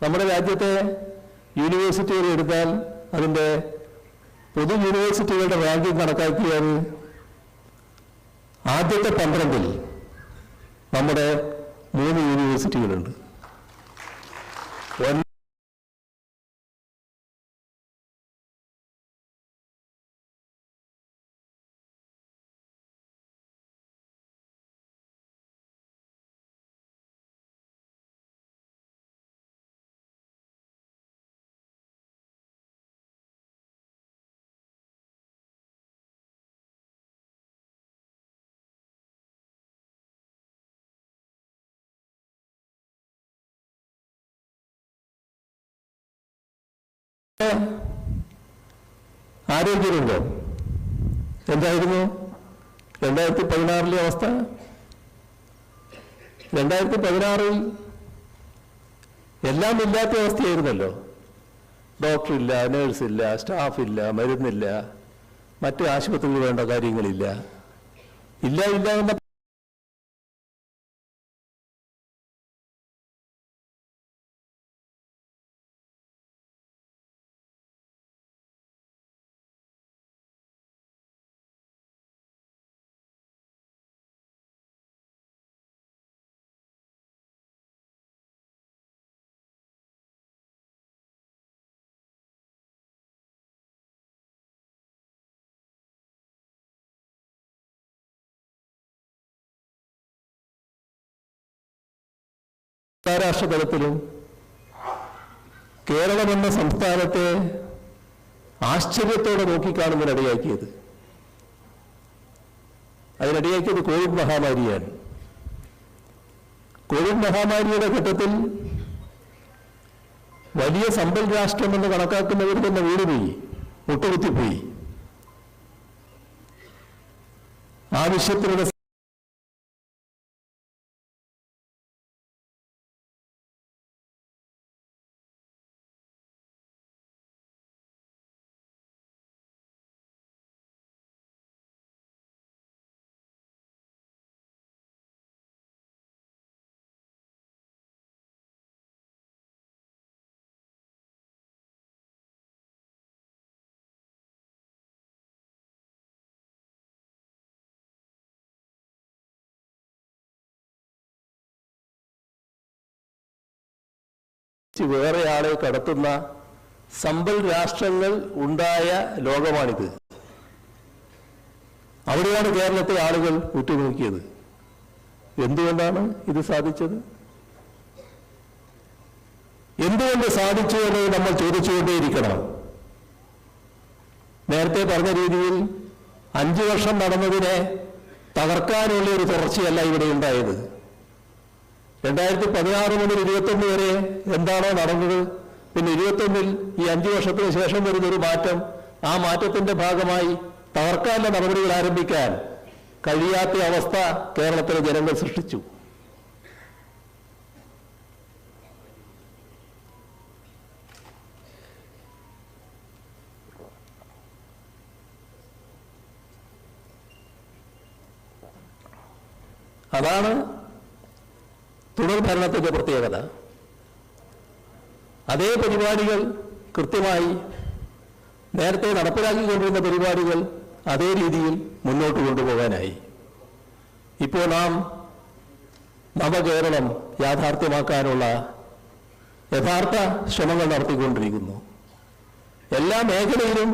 നമ്മുടെ രാജ്യത്തെ യൂണിവേഴ്സിറ്റികൾ എടുത്താൽ അതിന്റെ പൊതു യൂണിവേഴ്സിറ്റികളുടെ റാങ്കിങ് കണക്കാക്കിയാൽ ആദ്യത്തെ പന്ത്രണ്ടിൽ നമ്മുടെ മൂന്ന് യൂണിവേഴ്സിറ്റികളുണ്ട് ആരോഗ്യരംഗം എന്തായിരുന്നു? രണ്ടായിരത്തി പതിനാറിലെ അവസ്ഥ? രണ്ടായിരത്തി പതിനാറിൽ എല്ലാം ഇല്ലാത്ത അവസ്ഥയായിരുന്നല്ലോ. ഡോക്ടറില്ല നേഴ്സില്ല സ്റ്റാഫില്ല മരുന്നില്ല മറ്റ് ആശുപത്രിയിൽ വേണ്ട കാര്യങ്ങളില്ല. ഇല്ല ഇല്ല എന്ന അന്താരാഷ്ട്ര തലത്തിലും കേരളമെന്ന സംസ്ഥാനത്തെ ആശ്ചര്യത്തോടെ നോക്കിക്കാണുന്നതിനിടയാക്കിയത് അതിനിടയാക്കിയത് കോവിഡ് മഹാമാരിയാണ്. കോവിഡ് മഹാമാരിയുടെ ഘട്ടത്തിൽ വലിയ സമ്പൽ രാഷ്ട്രമെന്ന് കണക്കാക്കുന്നവർ തന്നെ വീടുപോയി മുട്ടുകുത്തിപ്പോയി. ആവശ്യത്തിനുള്ള വേറെ ആളെ കടത്തുന്ന സമ്പൽ രാഷ്ട്രങ്ങൾ ഉണ്ടായ ലോകമാണിത്. അവിടെയാണ് കേരളത്തെ ആളുകൾ ഉറ്റുനോക്കിയത്. എന്തുകൊണ്ടാണ് ഇത് സാധിച്ചത്? എന്തുകൊണ്ട് സാധിച്ചു എന്ന് നമ്മൾ ചോദിച്ചുകൊണ്ടേയിരിക്കണം. നേരത്തെ പറഞ്ഞ രീതിയിൽ അഞ്ചു വർഷം നടന്നതിനെ തകർക്കാനുള്ള ഒരു തുടർച്ചയല്ല ഇവിടെ ഉണ്ടായത്. രണ്ടായിരത്തി പതിനാറ് മുതൽ ഇരുപത്തൊന്ന് വരെ എന്താണോ നടന്നത്. പിന്നെ ഇരുപത്തൊന്നിൽ ഈ അഞ്ചു വർഷത്തിന് ശേഷം വരുന്നൊരു മാറ്റം. ആ മാറ്റത്തിന്റെ ഭാഗമായി തകർക്കാനുള്ള നടപടികൾ ആരംഭിക്കാൻ കഴിയാത്ത അവസ്ഥ കേരളത്തിലെ ജനങ്ങൾ സൃഷ്ടിച്ചു. അതാണ് തുടർ ഭരണത്തിന്റെ പ്രത്യേകത. അതേ പരിപാടികൾ കൃത്യമായി നേരത്തെ നടപ്പിലാക്കിക്കൊണ്ടിരുന്ന പരിപാടികൾ അതേ രീതിയിൽ മുന്നോട്ട് കൊണ്ടുപോകാനായി. ഇപ്പോൾ നാം നവകേരളം യാഥാർത്ഥ്യമാക്കാനുള്ള യഥാർത്ഥ ശ്രമങ്ങൾ നടത്തിക്കൊണ്ടിരിക്കുന്നു. എല്ലാ മേഖലയിലും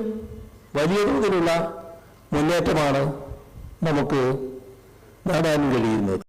വലിയ തോതിലുള്ള മുന്നേറ്റമാണ് നമുക്ക് നേടാൻ കഴിയുന്നത്.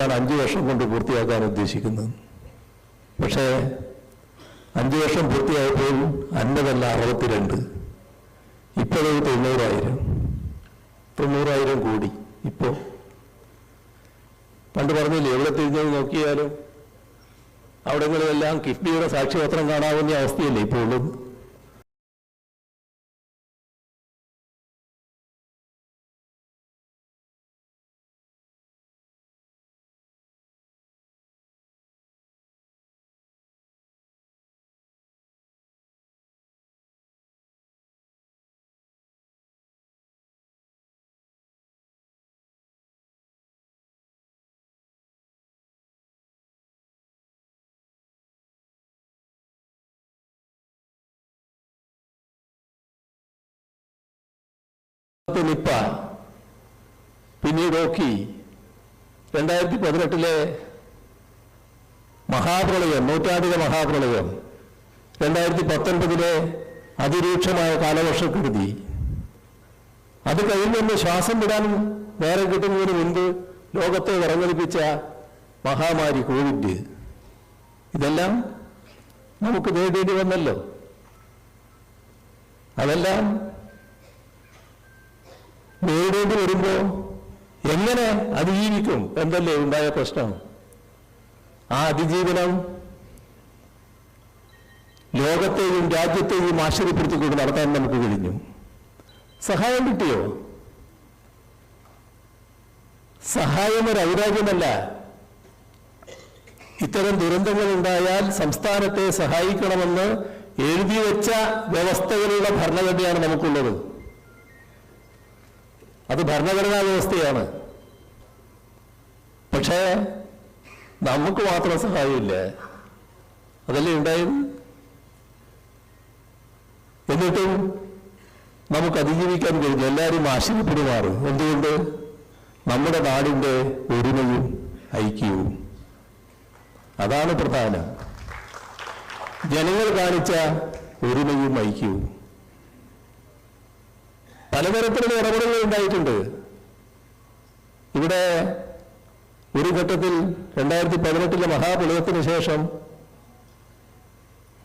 ഞാൻ അഞ്ചു വർഷം കൊണ്ട് പൂർത്തിയാക്കാൻ ഉദ്ദേശിക്കുന്നത്. പക്ഷേ അഞ്ച് വർഷം പൂർത്തിയായപ്പോൾ അൻപതല്ല അറുപത്തിരണ്ട്. ഇപ്പോഴത് തൊണ്ണൂറായിരം. തൊണ്ണൂറായിരം കോടി ഇപ്പോൾ. പണ്ട് പറഞ്ഞില്ലേ എവിടെ തിരിഞ്ഞത് നോക്കിയാലും അവിടങ്ങളിലെല്ലാം കിഫ്ബിയുടെ സാക്ഷ്യപത്രം കാണാവുന്ന അവസ്ഥയല്ലേ ഇപ്പോൾ ഉള്ളത്? നിപ്പ പിന്നീട് ഓക്കി രണ്ടായിരത്തി പതിനെട്ടിലെ മഹാപ്രളയം നൂറ്റാണ്ടിലെ മഹാപ്രളയം. രണ്ടായിരത്തി പത്തൊൻപതിലെ അതിരൂക്ഷമായ കാലവർഷക്കെടുതി. അത് കഴിഞ്ഞൊന്ന് ശ്വാസം വിടാൻ നേരം കിട്ടുന്നതിന് മുൻപ് ലോകത്തെ വിറങ്ങലിപ്പിച്ച മഹാമാരി കോവിഡ്. ഇതെല്ലാം നമുക്ക് നേടേണ്ടി വന്നല്ലോ. അതെല്ലാം നേരിടേണ്ടി വരുമ്പോ എങ്ങനെ അതിജീവിക്കും? എന്തല്ലേ ഉണ്ടായ പ്രശ്നം? ആ അതിജീവനം ലോകത്തെയും രാജ്യത്തെയും ആശ്ചര്യപ്പെടുത്തിക്കൊണ്ട് നടത്താൻ നമുക്ക് കഴിഞ്ഞു. സഹായം കിട്ടിയോ? സഹായം ഒരു ഔരാഗ്യമല്ല ഇത്തരം ദുരന്തങ്ങൾ ഉണ്ടായാൽ സംസ്ഥാനത്തെ സഹായിക്കണമെന്ന് എഴുതി വെച്ച വ്യവസ്ഥകളുടെ ഭരണഘടനയാണ് നമുക്കുള്ളത്. അത് ഭരണഘടനാ വ്യവസ്ഥയാണ്. പക്ഷേ നമുക്ക് മാത്രം സഹായമില്ല. അതല്ലേ ഉണ്ടായത്? എന്നിട്ടും നമുക്ക് അതിജീവിക്കാൻ കഴിഞ്ഞു എല്ലാവരും ആശ്ചര്യപ്പെടുമാറ്. എന്തുകൊണ്ട്? നമ്മുടെ നാടിന്റെ ഒരുമയും ഐക്യവും. അതാണ് പ്രധാനം. ജനങ്ങൾ കാണിച്ച ഒരുമയും ഐക്യവും. പലതരത്തിലുള്ള ഇടപെടലുകൾ ഉണ്ടായിട്ടുണ്ട്. ഇവിടെ ഒരു ഘട്ടത്തിൽ രണ്ടായിരത്തി പതിനെട്ടിലെ മഹാപ്രളയത്തിന് ശേഷം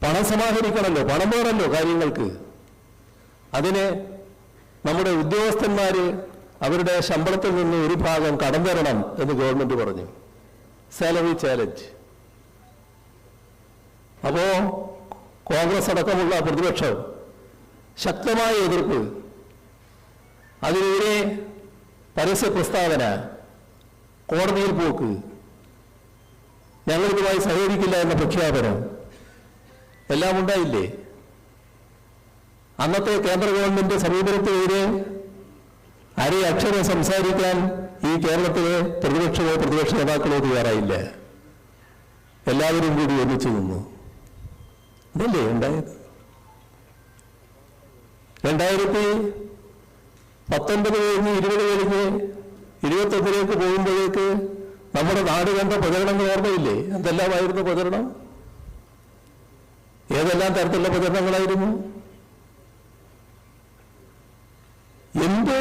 പണം സമാഹരിക്കണമല്ലോ പണം വേണമല്ലോ കാര്യങ്ങൾക്ക്. അതിന് നമ്മുടെ ഉദ്യോഗസ്ഥന്മാർ അവരുടെ ശമ്പളത്തിൽ നിന്ന് ഒരു ഭാഗം കടം തരണം എന്ന് ഗവൺമെന്റ് പറഞ്ഞു. Salary challenge. അപ്പോ കോൺഗ്രസ് അടക്കമുള്ള പ്രതിപക്ഷം ശക്തമായ എതിർപ്പ് അതിനെതിരെ പരസ്യ പ്രസ്താവന കോടതിയിൽ പോക്ക് ഞങ്ങളിതുമായി സഹകരിക്കില്ല എന്ന പ്രഖ്യാപനം എല്ലാം ഉണ്ടായില്ലേ? അന്നത്തെ കേന്ദ്ര ഗവൺമെന്റ് സമീപനത്തിനെതിരെ അരേ അക്ഷരം സംസാരിക്കാൻ ഈ കേരളത്തിലെ പ്രതിപക്ഷമോ പ്രതിപക്ഷ നേതാക്കളോ തയ്യാറായില്ല. എല്ലാവരും കൂടി ഒന്നിച്ചു നിന്നു. അതല്ലേ ഉണ്ടായത് രണ്ടായിരത്തി പത്തൊൻപത് കഴിഞ്ഞ് ഇരുപത് കഴിഞ്ഞ് ഇരുപത്തൊന്നിലേക്ക് പോകുമ്പോഴേക്ക് നമ്മുടെ നാട് കണ്ട പ്രചരണങ്ങൾ ഓർമ്മയില്ലേ? എന്തെല്ലാമായിരുന്നു പ്രചരണം? ഏതെല്ലാം തരത്തിലുള്ള പ്രചരണങ്ങളായിരുന്നു? എന്ത്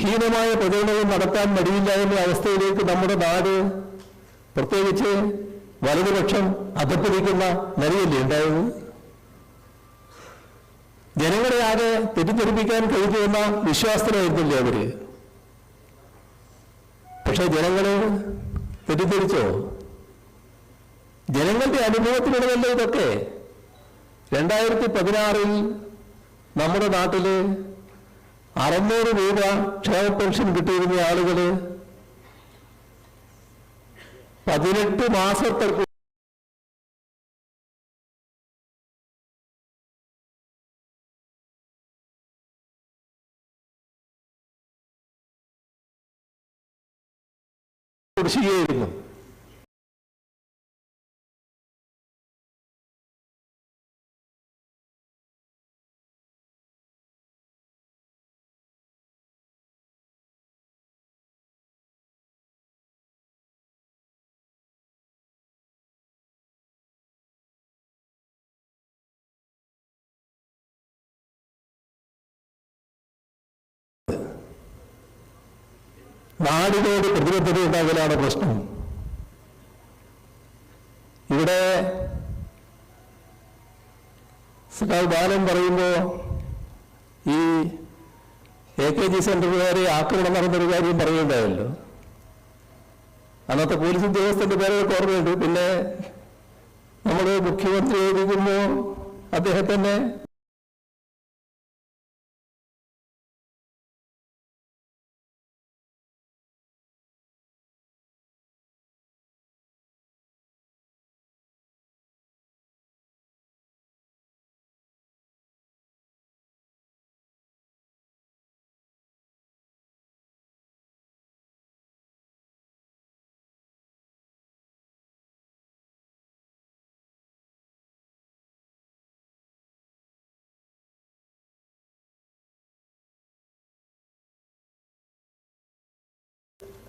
ഹീനമായ പ്രചരണവും നടത്താൻ മടിയില്ല എന്ന അവസ്ഥയിലേക്ക് നമ്മുടെ നാട് പ്രത്യേകിച്ച് വലതുപക്ഷം അധപ്പതിക്കുന്ന നിലയല്ലേ ഉണ്ടായത്? ജനങ്ങളെ ആകെ തെറ്റിദ്ധരിപ്പിക്കാൻ കഴിക്കുന്ന വിശ്വാസത്തിലായിരുന്നില്ല അവർ? പക്ഷെ ജനങ്ങൾ തെറ്റിദ്ധരിച്ചോ? ജനങ്ങളുടെ അനുഭവത്തിലുള്ളതല്ലേ ഇതൊക്കെ? രണ്ടായിരത്തി പതിനാറിൽ നമ്മുടെ നാട്ടിൽ അറുന്നൂറ് രൂപ ക്ഷേമ പെൻഷൻ കിട്ടിയിരുന്ന ആളുകൾ പതിനെട്ട് മാസത്തെ por dinheiro. നാടിനോട് പ്രതിബദ്ധത ഉണ്ടാകലാണ് പ്രശ്നം. ഇവിടെ സഖാവ് ബാലൻ പറയുമ്പോ ഈ എ കെ ജി സെന്ററുകാരെ ആക്രമണം നടന്നൊരു കാര്യം പറയുന്നുണ്ടായല്ലോ അന്നത്തെ പോലീസ് ഉദ്യോഗസ്ഥന്റെ പേരൊക്കെ ഓർമ്മയുണ്ട്. പിന്നെ നമ്മൾ മുഖ്യമന്ത്രി എഴുതിക്കുമ്പോൾ അദ്ദേഹത്തിന്റെ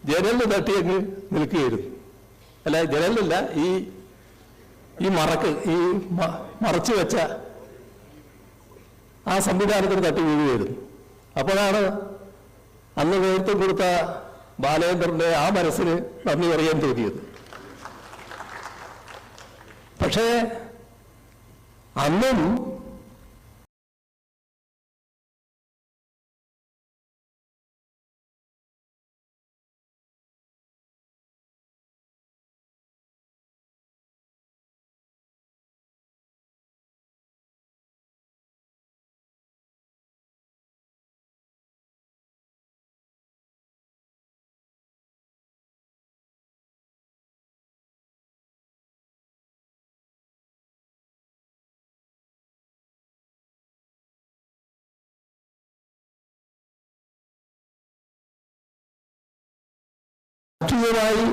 ജനലിൽ തട്ടിയങ്ങ് നിൽക്കുകയായിരുന്നു. അല്ല ജനലിലല്ല ഈ ഈ മറക്ക് ഈ മറച്ചു വെച്ച ആ സംവിധാനത്തിന് തട്ടി വീഴുകയായിരുന്നു. അപ്പോഴാണ് അന്ന് നേതൃത്വം കൊടുത്ത ബാലേന്ദ്രന്റെ ആ മനസ്സിന് നന്ദി പറയാൻ തോന്നിയത്. പക്ഷേ അന്നും രാഷ്ട്രീയമായി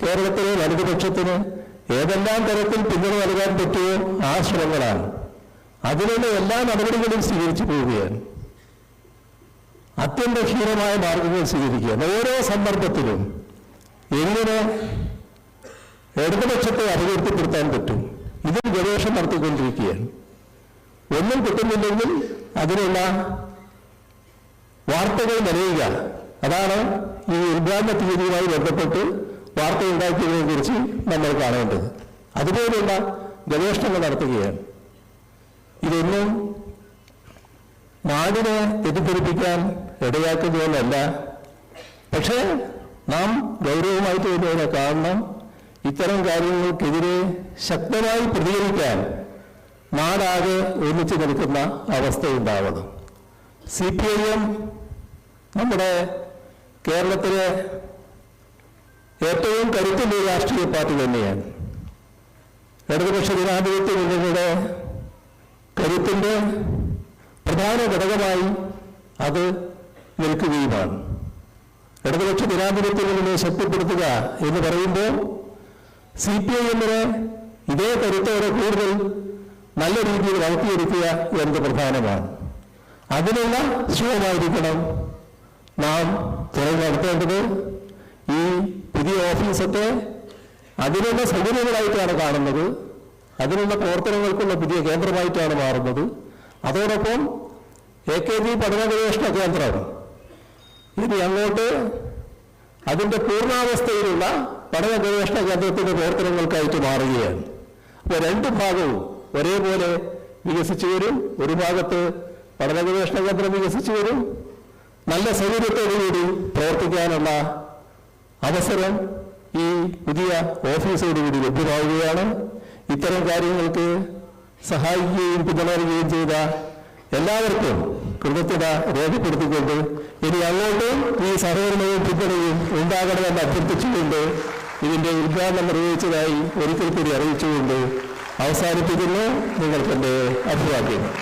കേരളത്തിലെ വലതുപക്ഷത്തിന് ഏതെല്ലാം തരത്തിൽ പിന്തുണ നൽകാൻ പറ്റുമോ ആ ശ്രമങ്ങളാണ്. അതിനുള്ള എല്ലാ നടപടികളും സ്വീകരിച്ചു പോവുകയാണ്. അത്യന്തക്ഷീണമായ മാർഗങ്ങൾ സ്വീകരിക്കുകയാണ്. ഓരോ സന്ദർഭത്തിലും എങ്ങനെ ഇടതുപക്ഷത്തെ അപകീർത്തിപ്പെടുത്താൻ പറ്റും? ഇതിൽ ഗവേഷണം നടത്തിക്കൊണ്ടിരിക്കുകയാണ്. ഒന്നും കിട്ടുന്നില്ലെങ്കിൽ അതിനുള്ള വാർത്തകൾ നിലയുക അതാണ് ഈ ഉദ്ഘാടന തീയതിയുമായി ബന്ധപ്പെട്ട് വാർത്ത ഉണ്ടാക്കിയതിനെ കുറിച്ച് നമ്മൾ കാണേണ്ടത്. അതുപോലുള്ള ഗവേഷണങ്ങൾ നടത്തുകയാണ്. ഇതൊന്നും നാടിനെ തെറ്റിദ്ധരിപ്പിക്കാൻ ഇടയാക്കുന്നതല്ല. പക്ഷേ നാം ഗൗരവമായിട്ട് ഇതിനെ കാരണം ഇത്തരം കാര്യങ്ങൾക്കെതിരെ ശക്തമായി പ്രതികരിക്കാൻ നാടാകെ ഒന്നിച്ചു നിൽക്കുന്ന അവസ്ഥയുണ്ടാവണം. സി പി ഐ എം നമ്മുടെ കേരളത്തിലെ ഏറ്റവും കരുത്തുള്ള രാഷ്ട്രീയ പാർട്ടി തന്നെയാണ്. ഇടതുപക്ഷ ജനാധിപത്യ മുന്നണിയുടെ കരുത്തിന്റെ പ്രധാന ഘടകമായി അത് നിൽക്കുകയുമാണ്. ഇടതുപക്ഷ ജനാധിപത്യ മുന്നണിയെ ശക്തിപ്പെടുത്തുക എന്ന് പറയുമ്പോൾ സി പി ഐ എമ്മിനെ ഇതേ കരുത്തോടെ കൂടുതൽ നല്ല രീതിയിൽ വളർത്തിയെടുക്കുക എന്നത് പ്രധാനമാണ്. അതിനുള്ള ശ്രമമായിരിക്കണം നാം തുറന്നു നടത്തേണ്ടത് ഈ പുതിയ ഓഫീസൊക്കെ അതിനുള്ള സൗകര്യങ്ങളായിട്ടാണ് കാണുന്നത്. അതിനുള്ള പ്രവർത്തനങ്ങൾക്കുള്ള പുതിയ കേന്ദ്രമായിട്ടാണ് മാറുന്നത്. അതോടൊപ്പം എ കെ ജി പഠന ഗവേഷണ കേന്ദ്രം ഇനി അങ്ങോട്ട് അതിന്റെ പൂർണാവസ്ഥയിലുള്ള പഠന ഗവേഷണ കേന്ദ്രത്തിന്റെ പ്രവർത്തനങ്ങൾക്കായിട്ട് മാറുകയാണ്. അപ്പോൾ രണ്ട് ഭാഗവും ഒരേപോലെ വികസിച്ചു വരും. ഒരു ഭാഗത്ത് പഠന ഗവേഷണ കേന്ദ്രം വികസിച്ചു വരും. നല്ല സൗകര്യത്തോടുകൂടി പ്രവർത്തിക്കാനുള്ള അവസരം ഈ പുതിയ ഓഫീസോടുകൂടി ലഭ്യമാവുകയാണ്. ഇത്തരം കാര്യങ്ങൾക്ക് സഹായിക്കുകയും പിന്തുണരുകയും ചെയ്ത എല്ലാവർക്കും കൃതജ്ഞത രേഖപ്പെടുത്തിക്കൊണ്ട് ഇനി അങ്ങോട്ടും ഈ സഹകരണവും പിന്തുണയും ഉണ്ടാകണമെന്ന് അഭ്യർത്ഥിച്ചുകൊണ്ട് ഇതിന്റെ ഉദ്ഘാടനം നിർവഹിച്ചതായി ഒരിക്കൽ കൂടി അറിയിച്ചുകൊണ്ട് അവസാനിപ്പിക്കുന്നു. നിങ്ങൾക്കെന്റെ അഭിവാദ്യങ്ങൾ.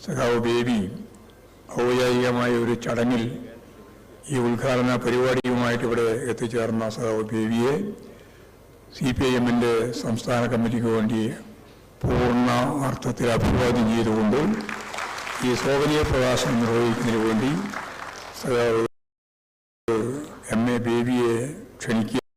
സഖാവ് ബേബി ഔപചാരികമായ ഒരു ചടങ്ങിൽ ഈ ഉദ്ഘാടന പരിപാടിയുമായിട്ട് ഇവിടെ എത്തിച്ചേർന്ന സഖാവ് ബേബിയെ സി പി ഐ എമ്മിന്റെ സംസ്ഥാന കമ്മിറ്റിക്ക് വേണ്ടി പൂർണ അർത്ഥത്തിൽ അഭിവാദ്യം ചെയ്തുകൊണ്ട് ഈ ശോഭനീയ പ്രകാശനം നിർവഹിക്കുന്നതിന് വേണ്ടി സഖാവ് എം എ ബേബിയെ ക്ഷണിക്കുക